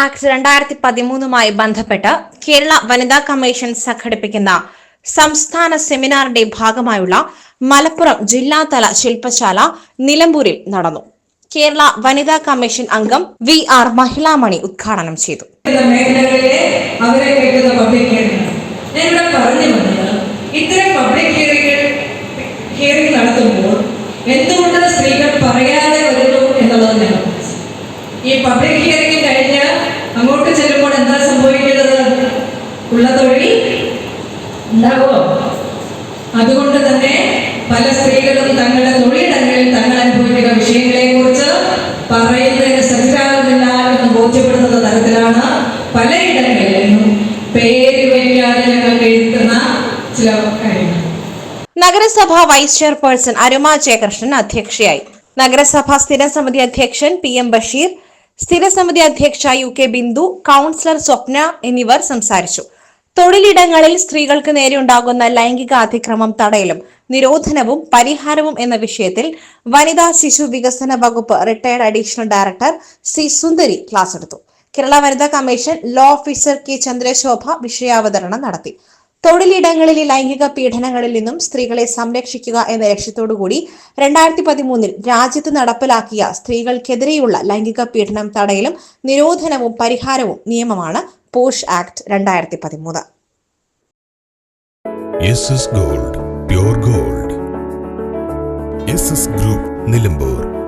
Act രണ്ടായിരത്തി പതിമൂന്നുമായി ബന്ധപ്പെട്ട് കേരള വനിതാ കമ്മീഷൻ സംഘടിപ്പിക്കുന്ന സംസ്ഥാന സെമിനാറിന്റെ ഭാഗമായുള്ള മലപ്പുറം ജില്ലാതല ശില്പശാല നിലമ്പൂരിൽ നടന്നു. കേരള വനിതാ കമ്മീഷൻ അംഗം വി ആർ മഹിളാമണി ഉദ്ഘാടനം ചെയ്തു. ഇത്തരം പബ്ലിക് ഹിയറിംഗ് നടത്തുമ്പോൾ എന്തുകൊണ്ട് സ്ത്രീകൾ പറയാതെ തൊഴിൽ ഉണ്ടാകുമോ അതുകൊണ്ട് തന്നെ പല സ്ത്രീകളും തങ്ങളുടെ തൊഴിലിടങ്ങളിൽ തങ്ങൾ അനുഭവിക്കുന്ന വിഷയങ്ങളെ കുറിച്ച് പറയുന്നതിന് സജ്ജരാകുന്നില്ല എന്ന് ബോധ്യപ്പെടുത്തുന്ന തരത്തിലാണ് പലയിടങ്ങളിലും പേര് വയ്ക്കാതെ ഞങ്ങൾ എഴുതുന്ന ചില കാര്യങ്ങൾ. നഗരസഭ വൈസ് ചെയർപേഴ്സൺ അരുമ ജയകൃഷ്ണൻ അധ്യക്ഷയായി. നഗരസഭ സ്ഥിരം സമിതി അധ്യക്ഷൻ പി എം ബഷീർ സ്ഥിരസമിതി അധ്യക്ഷ U K Bindu councillor Swapna എന്നിവർ സംസാരിച്ചു. തൊഴിലിടങ്ങളിൽ സ്ത്രീകൾക്ക് നേരെയുണ്ടാകുന്ന ലൈംഗിക അതിക്രമം തടയലും നിരോധനവും പരിഹാരവും എന്ന വിഷയത്തിൽ വനിതാ ശിശു വികസന വകുപ്പ് retired additional director C Sundari class എടുത്തു. കേരള വനിതാ commission law officer K Chandrashobha വിഷയാവതരണം നടത്തി. തൊഴിലിടങ്ങളിലെ ലൈംഗിക പീഡനങ്ങളിൽ നിന്നും സ്ത്രീകളെ സംരക്ഷിക്കുക എന്ന ലക്ഷ്യത്തോടുകൂടി രണ്ടായിരത്തി പതിമൂന്നിൽ രാജ്യത്ത് നടപ്പിലാക്കിയ സ്ത്രീകൾക്കെതിരെയുള്ള ലൈംഗിക പീഡനം തടയലും നിരോധനവും പരിഹാരവും നിയമമാണ് പോഷ് ആക്ട് രണ്ടായിരത്തി പതിമൂന്ന് gold pure gold S S group Nilambur